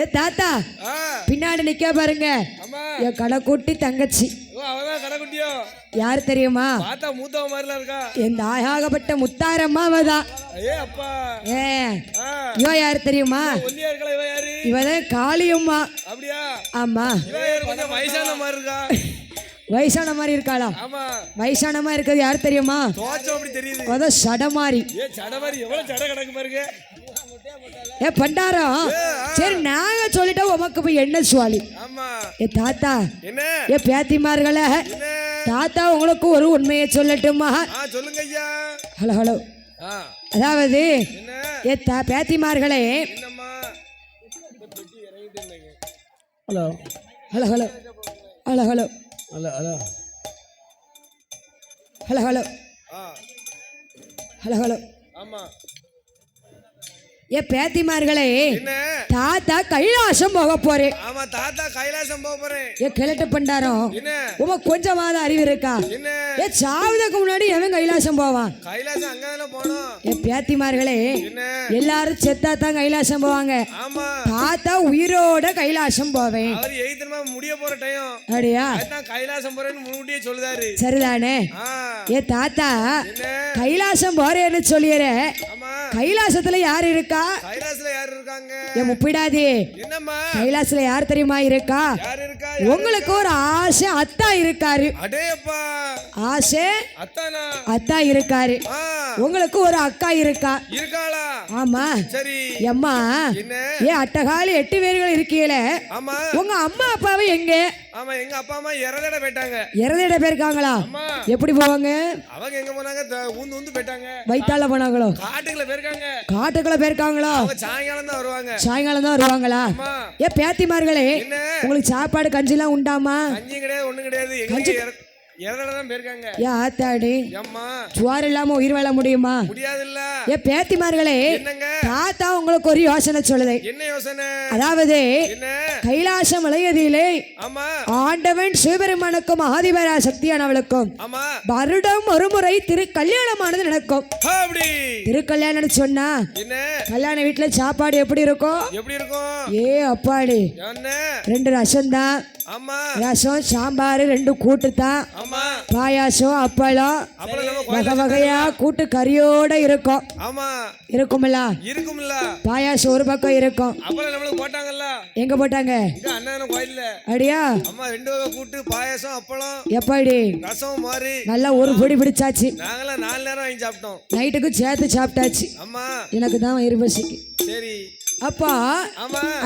ஏ தாத்தா பின்னாடி நிக்க பாருங்க. என் கடைக்குட்டி தங்கச்சி. யாரு தெரியுமா? என் ஆகாகப்பட்ட முத்தாரம்மா அவதான். ஏ இவ யாரு தெரியுமா? இவதான் காளியம்மா. ஆமா. வயசான மாதிரி இருக்கா? வயசான மாதிரி இருக்காளா? வயசான மாதிரி இருக்கிறது யாரு தெரியுமா? தெரியுது. சட மாதிரி ஏ பண்டாரம் சரி நாங்க சொல்லிட்டோம் உமக்கு போய் என்ன சுவாலி? ஆமா. ஏ தாத்தா. என்ன? ஏ பேத்திமார்களே. தாத்தா உங்களுக்கு ஒரு உண்மையை சொல்லட்டுமா? சொல்லுங்க ஐயா ஹலோ ஹலோ. ஆ. அதாவது என்ன? ஏ தா பேத்திமார்களே. Hello. Hello hello. Hello hello. Hello hello. Hello hello. ஆ. Hello hello. ஆமா. ஏ பேத்திமார்களே தாத்தா கைலாசம் போக போறேன் ஆமா தாத்தா கைலாசம் போக போறேன் ஏ கிழட்டு பண்டாரம் உம கொஞ்சமாவது அறிவு இருக்கா? ஏ சாவுதக்கு முன்னாடி எவன் கைலாசம் போவான்? கைலாசம் அங்கதானே போனோம். ஏ பேத்திமார்களே எல்லாரும் செத்தா தான் கைலாசம் போவாங்க. தாத்தா உயிரோட கைலாசம் போவேன். அவர் எய்த்தனமா முடிய போற டைம் அப்படியா? கைலாசம் போறேன்னு முன்கூட்டியே சொல்லுதாரு. சரிதானே? ஏ தாத்தா கைலாசம் போறேன்னு சொல்லிடுற. ஆமா கைலாசத்துல யார் இருக்கா? கைலாசத்துல யார் இருக்காங்க? ஏ முப்பிடாதே. என்னம்மா? கைலாசத்துல யார் தெரியுமா இருக்கா? யார் இருக்கா? உங்களுக்கு ஒரு ஆசை அத்தா இருக்காரு. அடே அப்பா ஆசை அத்தானா? அத்தா இருக்காரு. உங்களுக்கு ஒரு அக்கா இருக்கா? இருக்காளா? ஆமா. சரி. என்ன? ஏ அட்டகாலி எட்டு பேர்கள் இருக்கீல ஆமா. உங்க அம்மா அப்பாவை எங்க? ஆமா எங்க அப்பா அம்மா இறதட போயிட்டாங்க. இறதிட போயிருக்காங்களா? அம்மா எப்படி போவாங்க? அவங்க எங்க போனாங்க? ஊந்து ஊந்து போயிட்டாங்க. வயிற்றால போனாங்களோ? காட்டுக்குள்ள போயிருக்காங்க. காட்டுக்குள்ள போயிருக்காங்களோ? அவங்க சாயங்காலம் தான் வருவாங்க. சாயங்காலம் தான் வருவாங்களா? அம்மா ஏ பேத்திமார்களே உங்களுக்கு சாப்பாடு கஞ்சிலாம் உண்டாமா? கஞ்சி கிடையாது ஒண்ணும் கிடையாது. எங்க இறதட தான் போயிருக்காங்க? ஏ ஆத்தாடி ஏம்மா? சுவார் இல்லாம உயிர் வாழ முடியுமா? முடியாதுல்ல. ஏ பேத்திமார்களே தாத்தா உங்களுக்கு ஒரு யோசனை சொல்லுது. என்ன யோசனை? அதாவது இளையதிலே ஆமா. ஆண்டவன் சிவபெருமானுக்கும் ஆதிபரா சக்தியானவளுக்கும் வருடம் ஒரு முறை திரு கல்யாணமானது நடக்கும் திருக்கல்யாணம்னு சொன்னா என்ன? கல்யாண வீட்டுல சாப்பாடு எப்படி இருக்கும்? எப்படி இருக்கும்? ஏ அப்பாடி ரெண்டு ரசம் தான் ரசம் சாம்பார் ரெண்டு கூட்டு தான் பாயாசம் அப்பளம். வகை வகையா கூட்டு கறியோட இருக்கும். ஆமா. இருக்கும்ல? இருக்கும்ல. பாயாசம் ஒரு பக்கம் இருக்கும். எங்க போட்டாங்க? அப்படியா? அம்மா ரெண்டு கூட்டு பாயாசம் அப்பளம். எப்பாடி ரசம் மாதிரி நல்லா ஒரு பொடி பிடிச்சாச்சு. நாங்களாம் நாலு நேரம் வாங்கி சாப்பிட்டோம். நைட்டுக்கு சேர்த்து சாப்பிட்டாச்சு. அம்மா எனக்கு தான் வயிறு பசிக்கு. சரி. அப்பா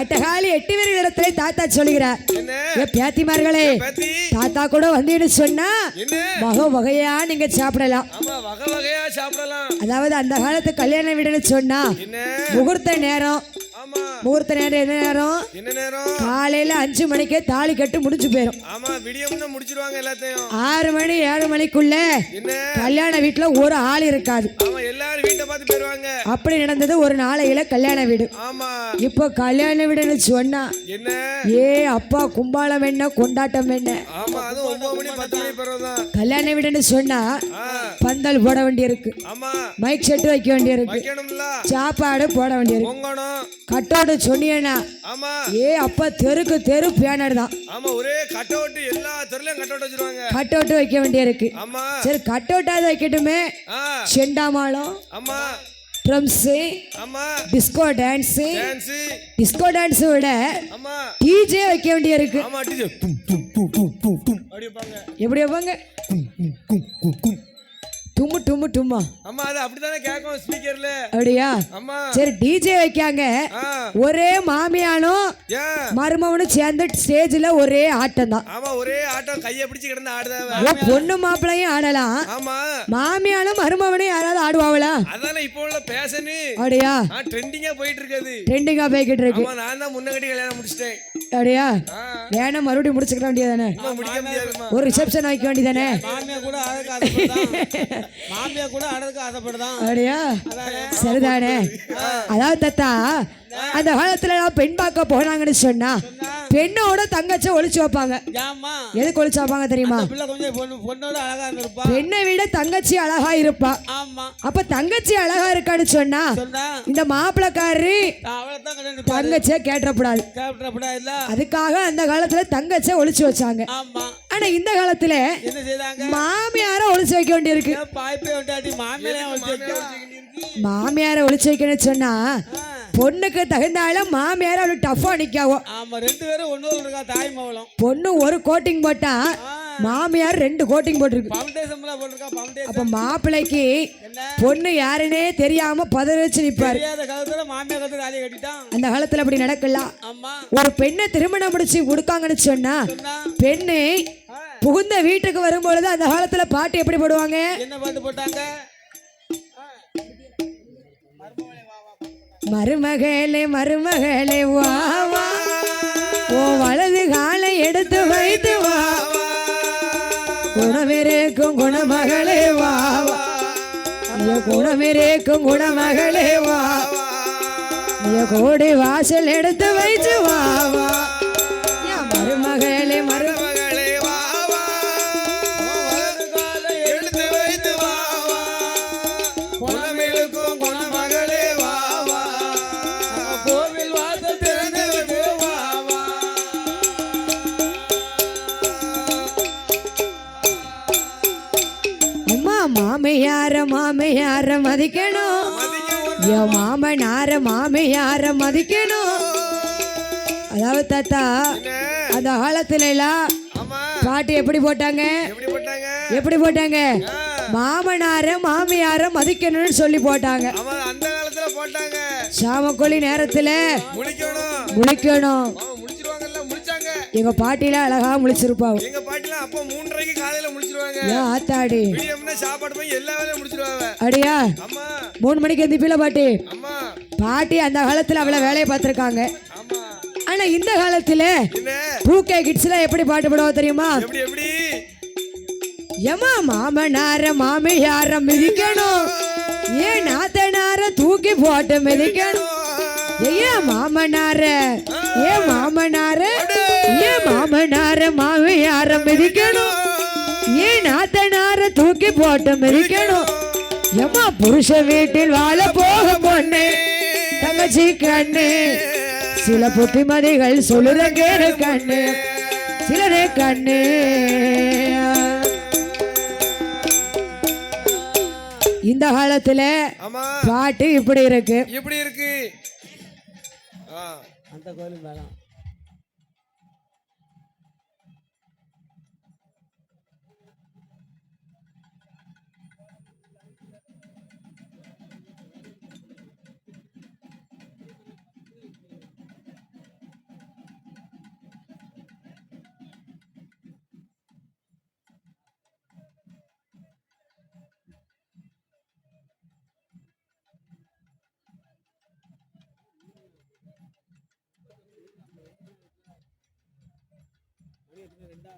அட்டகாலி எட்டு பேர் இடத்துல தாத்தா சொல்லுகிறார். பேத்திமார்களே பத்தி? தாத்தா கூட வந்தீன்னு சொன்னா வகை வகையா நீங்க சாப்பிடலாம். அதாவது அந்த காலத்து கல்யாண வீடுன்னு சொன்னா முகூர்த்த நேரம் முகூர்த்த நேரம் என்ன நேரம்? என்ன நேரம்? காலையில அஞ்சு மணிக்கே தாலி கட்டு முடிஞ்சு போயிடும் ஆமா விடியம்னு முடிச்சிருவாங்க எல்லாத்தையும். ஆறு மணி ஏழு மணிக்குள்ள கல்யாண வீட்டுல ஒரு ஆள் இருக்காது. ஆமா எல்லாரும் வீட்டை பார்த்து போயிருவாங்க. அப்படி நடந்தது ஒரு நாளையில கல்யாண வீடு. ஆமா. இப்போ கல்யாண வீடுன்னு சொன்னா என்ன? ஏ அப்பா கும்பாலம் என்ன கொண்டாட்டம் என்ன? ஆமா அதுவும் ஒன்பது மணி பத்து மணி பிறகுதான் கல்யாண வீடுன்னு சொன்னா பந்தல் போட வேண்டியிருக்கு. ஆமா. மைக் செட்டு வைக்க வேண்டியிருக்கு. சாப்பாடு போட வேண்டியிருக்கு. கட்டோடு சொன்னீங்கன்னா ஆமா. ஏ அப்பா தெருக்கு தெரு பேனர் தான். ஆமா ஒரே கட் அவுட் எல்லா தெருலயும் கட் அவுட் வச்சிருவாங்க. கட் அவுட் வைக்க வேண்டியிருக்கு. ஆமா. சரி கட் அவுட்டாவது வைக்கட்டுமே. செண்டாமாளம் ஆமா. ட்ரம்ஸு ஆமா. டிஸ்கோ டான்ஸு டிஸ்கோ டான்ஸை விட ஆமா. டிஜே வைக்க ஆமா டும் டும் டும் டும் அப்படி வைப்பாங்க எப்படி வைப்பாங்க? டும்மு டும்மு டும்மா. ஆமா அது அப்படிதானே கேட்கும் ஸ்பீக்கர்ல அப்படியா? ஆமா சரி டிஜே வைக்காங்க. ஒரே மாமியானும் ஏன் மருமவனும் சேர்ந்து ஸ்டேஜில் ஒரே ஆட்டம் தான் ஆமா ஒரே ஆட்டம். கையை பிடிச்சு கிடந்து ஆடுதாவ பொண்ணு மாப்பிள்ளையும் ஆடலாம். ஆமா. மாமியானும் மருமவனையும் யாராவது ஆடுவாங்களா? அதானே இப்போ உள்ள பேஷனு அப்படியா? ட்ரெண்டிங்கா போயிட்டு இருக்குது ட்ரெண்டிங்காக போய்கிட்டு இருக்கு ஆமா நான் தான் முன்னகட்டி கல்யாணம் முடிச்சிட்டேன். அப்படியா? வேணா மறுபடியும் முடிச்சுக்க வேண்டியதானே அம்மா ஒரு ரிசப்ஷன் வைக்க வேண்டியதானே மாமியா கூட மாமியா கூட அழகு ஆசைப்படுதான். அப்படியா? சரிதானே? அதாவது தத்தா அந்த காலத்துல பெண் பார்க்க போனாங்கன்னு சொன்னா பெண்ணோட தங்கச்ச ஒளிச்சு வைப்பாங்க. எதுக்கு ஒளிச்சு வைப்பாங்க தெரியுமா? பொண்ணு விட தங்கச்சி அழகா இருப்பா. அப்ப தங்கச்சி அழகா இருக்கான்னு சொன்னா இந்த கண்டு தங்கச்சிய கேட்டப்படாது அதுக்காக அந்த காலத்துல தங்கச்ச ஒளிச்சு வச்சாங்க. ஆனா இந்த காலத்துல மாமியார ஒளிச்சு வைக்க வேண்டியிருக்கு. மாமியாரே ஒளிச்சு வைக்கணும்னு சொன்னா பொண்ணுக்கு தகுந்தால மாமியார அவளுக்கு டஃபா நிக்காவோ. ஆமா ரெண்டு பேரும் ஒண்ணு இருக்கா தாய் மவளம் பொண்ணு ஒரு கோட்டிங் போட்டா மாமியார் ரெண்டு கோட்டிங் போட்டிருக்கு. ஃபவுண்டேஷன்லாம் போட்டிருக்கா ஃபவுண்டேஷன் அப்ப மாப்பிள்ளைக்கு பொண்ணு யாருன்னே தெரியாம பதற வச்சு நிப்பாரு. தெரியாத காலத்துல மாமியார் கத்து தாலியை கட்டிட்டான். அந்த காலத்துல அப்படி நடக்கலாம் ஆமா. ஒரு பெண்ணை திருமணம் முடிச்சு கொடுக்காங்கன்னு சொன்னா. பெண்ணு புகுந்த வீட்டுக்கு வரும்பொழுது அந்த காலத்துல பாட்டு எப்படி போடுவாங்க? என்ன பாட்டு போட்டாங்க? மருமகளே மருமகளே வா வா. ஓ வலது காலை எடுத்து வைத்து வா. குணமிருக்கும் குணமகளே வா குணமிருக்கும் குணமகளே வா கோடி வாசல் எடுத்து வைத்து வா வா. மருமகளே மரு மாமையார மதிக்கணும் என் மாமனார மாமையார மதிக்கணும் அதாவது தாத்தா அந்த காலத்துல எல்லாம் பாட்டு எப்படி போட்டாங்க? எப்படி போட்டாங்க? மாமனார மாமியார மதிக்கணும்னு சொல்லி போட்டாங்க. சாமக்கொழி நேரத்துல முழிக்கணும் எங்க பாட்டில அழகா முழிச்சிருப்பாங்க. ஏன் ஆத்தாடி. மீடியம்னா சாப்பாடு போய் எல்லா வேலையும் முடிச்சிருவாங்க. அடியா மூணு மணிக்கு எந்திப்பில பாட்டி. பாட்டி அந்த காலத்துல அவ்வளவு வேலையை பார்த்திருக்காங்க. ஆனா இந்த காலத்துல பூக்கே கிட்ஸ்ல எப்படி பாட்டு பாடுவா தெரியுமா? ஏமா மாமனார மாமியார மிதிக்கணும். ஏன் நாத்தனார தூக்கி போட்டு மிதிக்கணும்? ஏன் மாமனார? ஏன் மாமனார? ஏன் மாமனார மாமியார மிதிக்கணும்? நாத்தனார தூக்கி போட்டு மிதிக்கணும். ஏமா புருஷ வீட்டில் வாழ போக பொண்ணு தங்கச்சி கண்ணு. சில புத்திமதிகள் சொல்லுற கேடு கண்ணு சிலரே கண்ணு. இந்த காலத்துல ஆமா. பாட்டு இப்படி இருக்கு. எப்படி இருக்கு. அந்த கோயில் மேலம் ரெண்டா